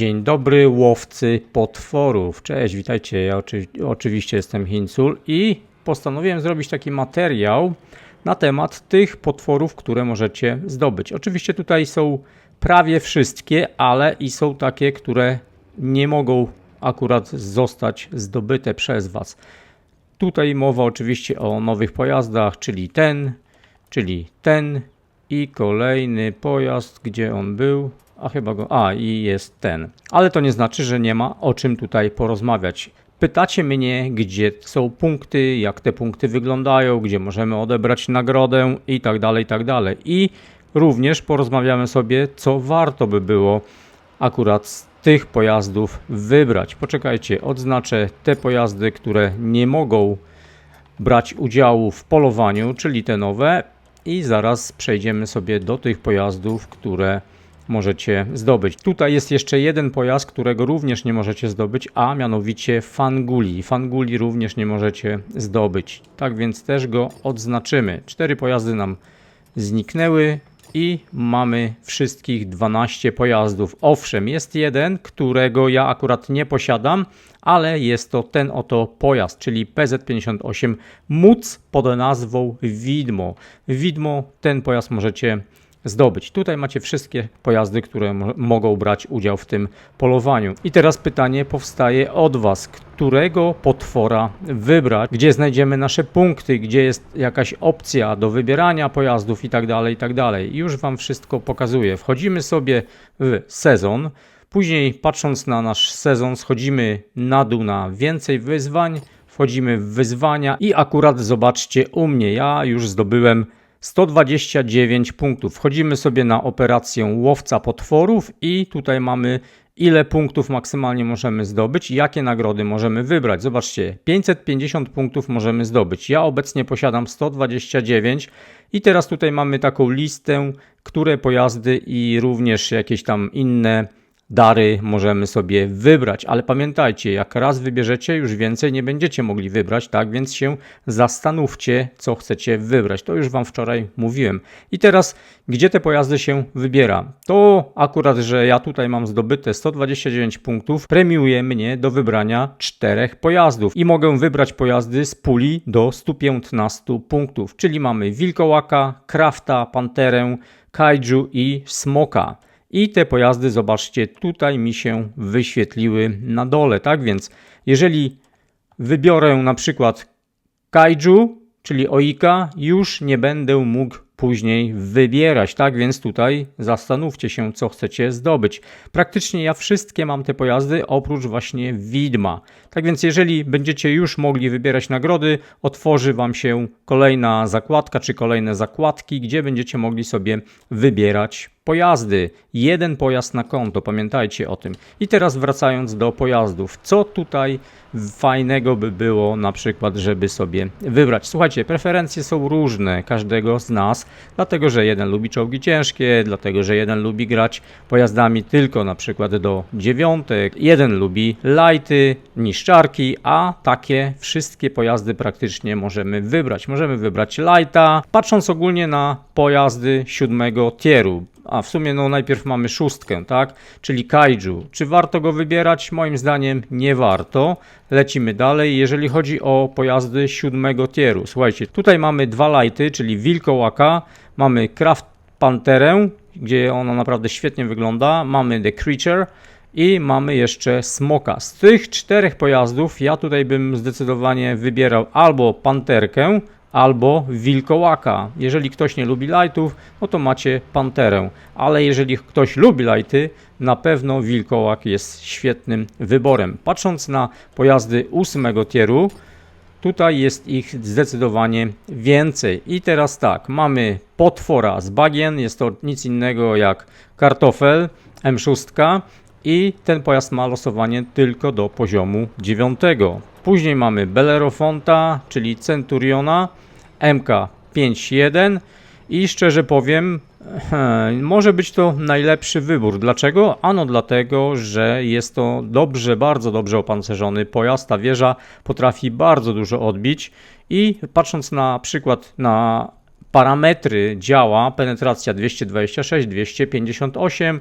Dzień dobry, łowcy potworów. Cześć, witajcie. Ja oczy, oczywiście jestem Hincul i postanowiłem zrobić taki materiał na temat tych potworów, które możecie zdobyć. Oczywiście tutaj są prawie wszystkie, ale i są takie, które nie mogą akurat zostać zdobyte przez Was. Tutaj mowa oczywiście o nowych pojazdach, czyli ten, czyli ten i kolejny pojazd, gdzie on był. A chyba go. A, i jest ten. Ale to nie znaczy, że nie ma o czym tutaj porozmawiać. Pytacie mnie, gdzie są punkty, jak te punkty wyglądają, gdzie możemy odebrać nagrodę i tak dalej, i tak dalej. I również porozmawiamy sobie, co warto by było akurat z tych pojazdów wybrać. Poczekajcie, odznaczę te pojazdy, które nie mogą brać udziału w polowaniu, czyli te nowe, i zaraz przejdziemy sobie do tych pojazdów, które możecie zdobyć. Tutaj jest jeszcze jeden pojazd, którego również nie możecie zdobyć, a mianowicie Fanguli. Fanguli również nie możecie zdobyć. Tak więc też go odznaczymy. Cztery pojazdy nam zniknęły i mamy wszystkich 12 pojazdów. Owszem, jest jeden, którego ja akurat nie posiadam, ale jest to ten oto pojazd, czyli PZ58 MUC pod nazwą Widmo. Widmo, ten pojazd możecie zdobyć. Tutaj macie wszystkie pojazdy, które mogą brać udział w tym polowaniu. I teraz pytanie powstaje od Was, którego potwora wybrać, gdzie znajdziemy nasze punkty, gdzie jest jakaś opcja do wybierania pojazdów i tak dalej, i tak. Już Wam wszystko pokazuję. Wchodzimy sobie w sezon. Później patrząc na nasz sezon schodzimy na dół na więcej wyzwań, wchodzimy w wyzwania i akurat zobaczcie u mnie, ja już zdobyłem 129 punktów. Wchodzimy sobie na operację łowca potworów i tutaj mamy ile punktów maksymalnie możemy zdobyć jakie nagrody możemy wybrać. Zobaczcie, 550 punktów możemy zdobyć. Ja obecnie posiadam 129 i teraz tutaj mamy taką listę, które pojazdy i również jakieś tam inne dary możemy sobie wybrać, ale pamiętajcie, jak raz wybierzecie, już więcej nie będziecie mogli wybrać, tak więc się zastanówcie, co chcecie wybrać. To już Wam wczoraj mówiłem. I teraz, gdzie te pojazdy się wybiera? To akurat, że ja tutaj mam zdobyte 129 punktów, premiuje mnie do wybrania czterech pojazdów i mogę wybrać pojazdy z puli do 115 punktów, czyli mamy Wilkołaka, Krafta, Panterę, Kaiju i Smoka. I te pojazdy, zobaczcie, tutaj mi się wyświetliły na dole. Tak więc, jeżeli wybiorę na przykład Kaiju, czyli Oika, już nie będę mógł później wybierać. Tak więc tutaj zastanówcie się, co chcecie zdobyć. Praktycznie ja wszystkie mam te pojazdy, oprócz właśnie widma. Tak więc jeżeli będziecie już mogli wybierać nagrody, otworzy Wam się kolejna zakładka, czy kolejne zakładki, gdzie będziecie mogli sobie wybierać pojazdy. Jeden pojazd na konto, pamiętajcie o tym. I teraz wracając do pojazdów, co tutaj fajnego by było na przykład, żeby sobie wybrać. Słuchajcie, preferencje są różne każdego z nas, dlatego że jeden lubi czołgi ciężkie, dlatego że jeden lubi grać pojazdami tylko na przykład do dziewiątek, jeden lubi lighty, niszczarki, a takie wszystkie pojazdy praktycznie możemy wybrać. Możemy wybrać lighta, patrząc ogólnie na pojazdy siódmego tieru a w sumie no najpierw mamy szóstkę, tak? Czyli kaiju. Czy warto go wybierać? Moim zdaniem nie warto. Lecimy dalej. Jeżeli chodzi o pojazdy siódmego tieru, słuchajcie, tutaj mamy dwa lighty, czyli wilkołaka, mamy Craft Panterę, gdzie ona naprawdę świetnie wygląda, mamy The Creature i mamy jeszcze Smoka. Z tych czterech pojazdów ja tutaj bym zdecydowanie wybierał albo Panterkę, albo wilkołaka. Jeżeli ktoś nie lubi lightów, no to macie panterę, ale jeżeli ktoś lubi lighty, na pewno wilkołak jest świetnym wyborem. Patrząc na pojazdy ósmego tieru, tutaj jest ich zdecydowanie więcej. I teraz tak, mamy potwora z bagien, jest to nic innego jak kartofel M6 i ten pojazd ma losowanie tylko do poziomu 9. Później mamy Bellerofonta, czyli Centuriona, MK51 i szczerze powiem, może być to najlepszy wybór. Dlaczego? Ano dlatego, że jest to dobrze, bardzo dobrze opancerzony pojazd. Ta wieża potrafi bardzo dużo odbić i patrząc na przykład na parametry działa, penetracja 226, 258,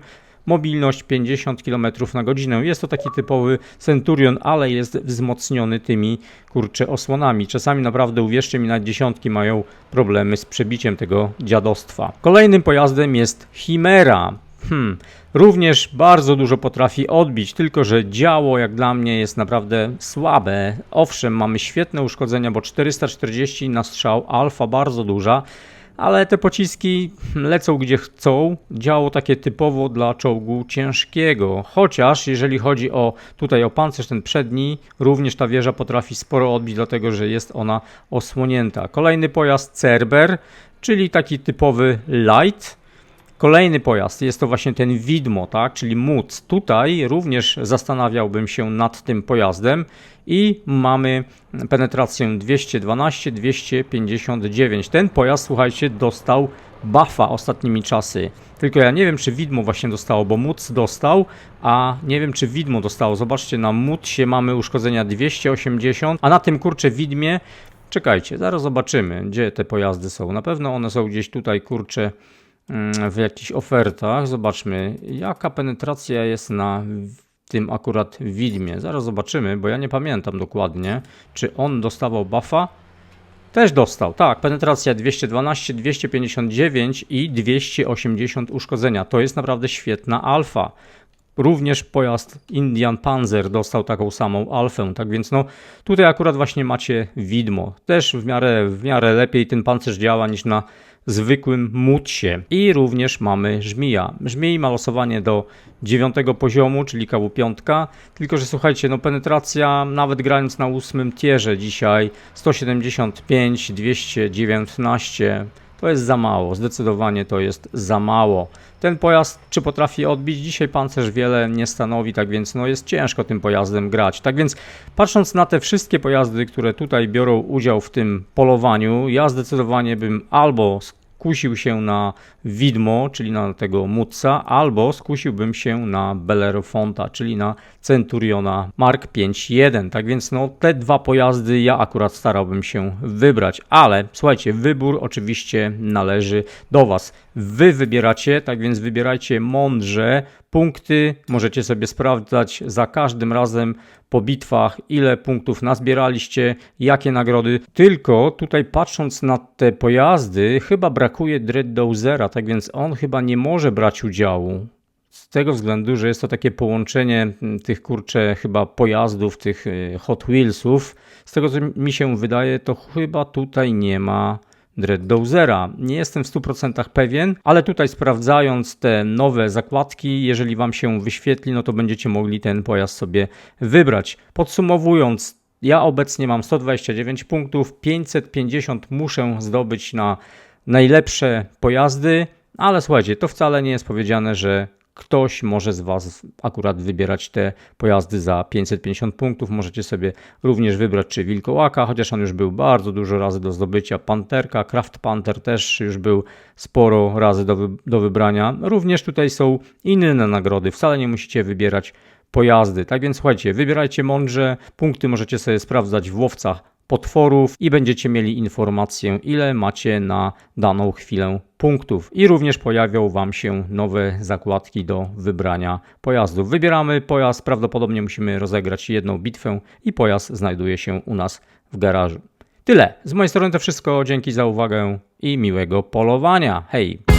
mobilność 50 km na godzinę. Jest to taki typowy Centurion, ale jest wzmocniony tymi kurcze osłonami. Czasami naprawdę, uwierzcie mi, na dziesiątki mają problemy z przebiciem tego dziadostwa. Kolejnym pojazdem jest Chimera. Hmm. Również bardzo dużo potrafi odbić, tylko że działo jak dla mnie jest naprawdę słabe. Owszem, mamy świetne uszkodzenia, bo 440 na strzał, alfa bardzo duża, ale te pociski lecą gdzie chcą. Działo takie typowo dla czołgu ciężkiego. Chociaż jeżeli chodzi o tutaj o pancerz ten przedni, również ta wieża potrafi sporo odbić, dlatego że jest ona osłonięta. Kolejny pojazd Cerber, czyli taki typowy light. Kolejny pojazd jest to właśnie ten widmo, tak, czyli móc. Tutaj również zastanawiałbym się nad tym pojazdem i mamy penetrację 212, 259. Ten pojazd, słuchajcie, dostał buffa ostatnimi czasy. Tylko ja nie wiem, czy widmo właśnie dostało, bo móc dostał, a nie wiem, czy widmo dostało. Zobaczcie, na mutsie mamy uszkodzenia 280, a na tym kurcze widmie, czekajcie, zaraz zobaczymy, gdzie te pojazdy są. Na pewno one są gdzieś tutaj, kurcze, w jakichś ofertach. Zobaczmy, jaka penetracja jest na tym akurat widmie. Zaraz zobaczymy, bo ja nie pamiętam dokładnie, czy on dostawał buffa. Też dostał, tak. Penetracja 212, 259 i 280 uszkodzenia. To jest naprawdę świetna alfa. Również pojazd Indian Panzer dostał taką samą alfę, tak więc no tutaj akurat właśnie macie widmo. Też w miarę, w miarę lepiej ten pancerz działa niż na zwykłym mutsie. I również mamy żmija. Żmij ma losowanie do 9 poziomu, czyli KW5, tylko że słuchajcie, no penetracja nawet grając na 8 tierze dzisiaj 175, 219 to jest za mało, zdecydowanie to jest za mało. Ten pojazd, czy potrafi odbić? Dzisiaj pancerz wiele nie stanowi, tak więc no jest ciężko tym pojazdem grać. Tak więc patrząc na te wszystkie pojazdy, które tutaj biorą udział w tym polowaniu, ja zdecydowanie bym albo skusił się na widmo, czyli na tego Mutsa, albo skusiłbym się na Bellerofonta, czyli na Centuriona Mark 5.1. Tak więc no, te dwa pojazdy ja akurat starałbym się wybrać, ale słuchajcie, wybór oczywiście należy do Was. Wy wybieracie, tak więc wybierajcie mądrze. Punkty możecie sobie sprawdzać za każdym razem po bitwach, ile punktów nazbieraliście, jakie nagrody. Tylko tutaj patrząc na te pojazdy, chyba brakuje Dreaddozera, tak więc on chyba nie może brać udziału. Z tego względu, że jest to takie połączenie tych kurcze chyba pojazdów, tych y, Hot Wheelsów. Z tego co mi się wydaje, to chyba tutaj nie ma Dreaddozera. Nie jestem w 100% pewien, ale tutaj sprawdzając te nowe zakładki, jeżeli Wam się wyświetli, no to będziecie mogli ten pojazd sobie wybrać. Podsumowując, ja obecnie mam 129 punktów, 550 muszę zdobyć na najlepsze pojazdy, ale słuchajcie, to wcale nie jest powiedziane, że ktoś może z Was akurat wybierać te pojazdy za 550 punktów. Możecie sobie również wybrać czy Wilkołaka, chociaż on już był bardzo dużo razy do zdobycia. Panterka, Craft Panther też już był sporo razy do, do wybrania. Również tutaj są inne nagrody. Wcale nie musicie wybierać pojazdy. Tak więc słuchajcie, wybierajcie mądrze. Punkty możecie sobie sprawdzać w łowcach potworów i będziecie mieli informację, ile macie na daną chwilę punktów. I również pojawią Wam się nowe zakładki do wybrania pojazdów. Wybieramy pojazd, prawdopodobnie musimy rozegrać jedną bitwę i pojazd znajduje się u nas w garażu. Tyle. Z mojej strony to wszystko. Dzięki za uwagę i miłego polowania. Hej!